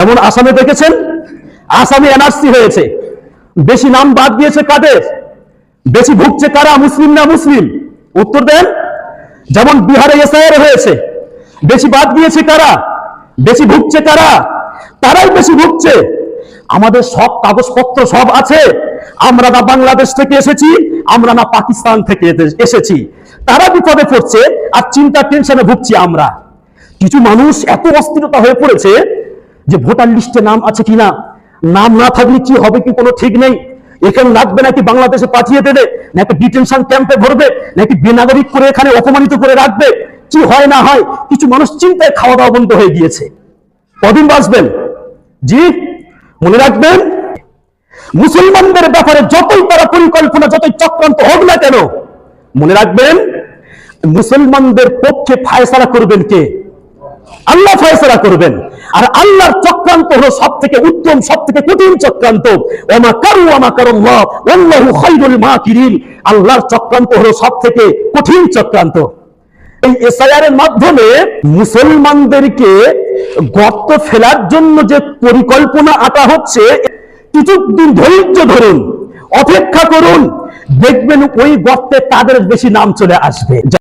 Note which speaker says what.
Speaker 1: যেমন আসামে দেখেছেন? আসামে এনআরসি হয়েছে। বেশি নাম বাদ দিয়েছে কাদের? বেশি ভুগছে কারা? মুসলিম না মুসলিম? উত্তর দেন। যেমন বিহারে এসআইআর হয়েছে। বেশি বাদ দিয়েছে কারা? বেশি ভুগছে কারা? তারাই বেশি ভুগছে। আমাদের সব কাগজপত্র সব আছে। আমরা না বাংলাদেশ থেকে এসেছি, আমরা না পাকিস্তান থেকে এসেছি। তারা বিপদে পড়ছে আর চিন্তা টেনশনে ভুগছি আমরা। কিছু মানুষ এত অস্থিরতা হয়ে পড়েছে যে ভোটার লিস্টে নাম আছে কিনা, নাম না থাকলে কি হবে কি কোনো ঠিক নেই। এখানে লাগবে নাকি বাংলাদেশে পাঠিয়ে দেবে নাকি ডিটেনশন ক্যাম্পে ভরবে নাকি বেনাগরিক করে এখানে অপমানিত করে রাখবে। কি হয় না হয়, কিছু মানুষ চিন্তায় খাওয়া দাওয়া বন্ধ হয়ে গিয়েছে। কদিন বাঁচবেন? জি, মনে রাখবেন, মুসলমানদের ব্যাপারে যতই তারা পরিকল্পনা, যতই চক্রান্ত হোক না কেন, মনে রাখবেন, মুসলমানদের পক্ষে ফায়সালা করবেন কে? আল্লাহ ফয়সলা করবেন। আর আল্লাহর চক্রান্ত হলো সব থেকে উত্তম সব থেকে কঠিন চক্রান্ত। ওমা কারু আমা কারুল্লাহ আল্লাহু খাইরুল মাকিরিন। আল্লাহর চক্রান্ত হলো সব থেকে কঠিন চক্রান্ত। এই এসআইআর এর মাধ্যমে মুসলমানদেরকে গর্ত ফেলার জন্য যে পরিকল্পনা আটা হচ্ছে, কিছুদিন ধৈর্য ধরুন, অপেক্ষা করুন, দেখবেন ওই গর্তে তাদের বেশি নাম চলে আসবে।